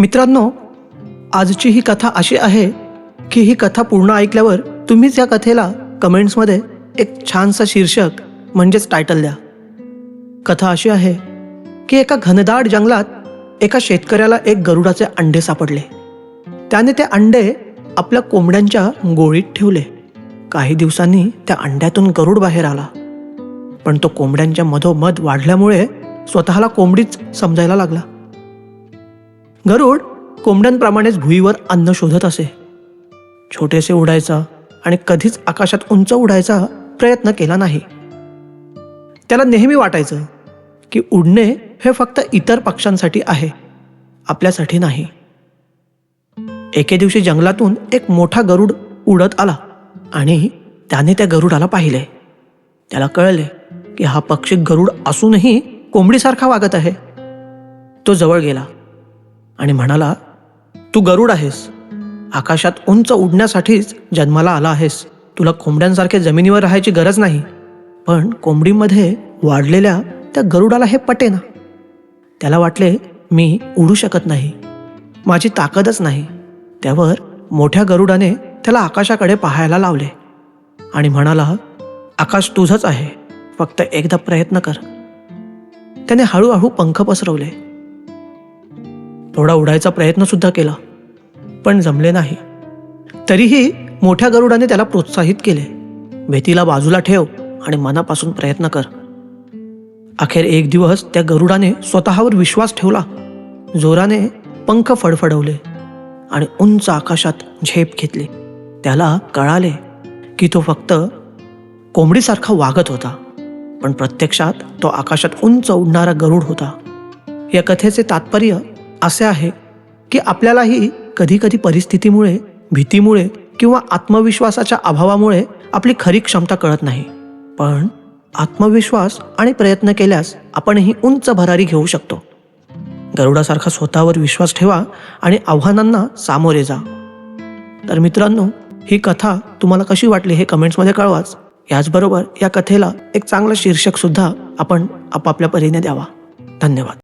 मित्रांनो आजची ही कथा अशी आहे की ही कथा पूर्ण ऐकल्यावर तुम्हीच या कथेला कमेंट्समध्ये एक छानसा शीर्षक म्हणजेच टायटल द्या. कथा अशी आहे की एका घनदाट जंगलात एका शेतकऱ्याला एक गरुडाचे अंडे सापडले. त्याने ते अंडे आपल्या कोंबड्यांच्या गोळीत ठेवले. काही दिवसांनी त्या अंड्यातून गरुड बाहेर आला. पण तो कोंबड्यांच्या मधोमध वाढल्यामुळे स्वतःला कोंबडीच समजायला लागला. गरुड कोंबड्यांप्रमाणेच भुईवर अन्न शोधत असे. छोटेसे उडायचा आणि कधीच आकाशात उंच उडायचा प्रयत्न केला नाही. त्याला नेहमी वाटायचं की उडणे हे फक्त इतर पक्ष्यांसाठी आहे आपल्यासाठी नाही. एके दिवशी जंगलातून एक मोठा गरुड उडत आला आणि त्याने त्या गरुडाला पाहिले. त्याला कळले की हा पक्षी गरुड असूनही कोंबडीसारखा वागत आहे. तो जवळ गेला. आणि म्हणाला तू गरुड आहेस. आकाशात उंच उडण्यासाठीच जन्माला आला आहेस. तुला कोंबड्यांसारखे जमिनीवर राहायची गरज नाही. पण कोंबडीमध्ये वाढलेल्या त्या गरुडाला हे पटेना त्याला वाटले मी उडू शकत नाही. माझी ताकदच नाही. त्यावर मोठ्या गरुडाने त्याला आकाशाकडे पाहायला लावले आणि म्हणाला आकाश तुझंच आहे. फक्त एकदा प्रयत्न कर. त्याने हळूहळू पंख पसरवले. थोडा उडायचा प्रयत्नसुद्धा केला. पण जमले नाही. तरीही मोठ्या गरुडाने त्याला प्रोत्साहित केले. भीतीला बाजूला ठेव आणि मनापासून प्रयत्न कर. अखेर एक दिवस त्या गरुडाने स्वतःवर विश्वास ठेवला. जोराने पंख फडफडवले आणि उंच आकाशात झेप घेतली. त्याला कळाले की तो फक्त कोंबडीसारखा वागत होता. पण प्रत्यक्षात तो आकाशात उंच उडणारा गरुड होता. या कथेचे तात्पर्य असे आहे की आपल्यालाही कधीकधी परिस्थितीमुळे भीतीमुळे किंवा आत्मविश्वासाच्या अभावामुळे आपली खरी क्षमता कळत नाही. पण आत्मविश्वास आणि प्रयत्न केल्यास आपणही उंच भरारी घेऊ शकतो. गरुडासारखा स्वतःवर विश्वास ठेवा आणि आव्हानांना सामोरे जा. तर मित्रांनो ही कथा तुम्हाला कशी वाटली हे कमेंट्समध्ये कळवाच. याचबरोबर या कथेला एक चांगलं शीर्षकसुद्धा आपण आपापल्या परीने द्यावा. धन्यवाद.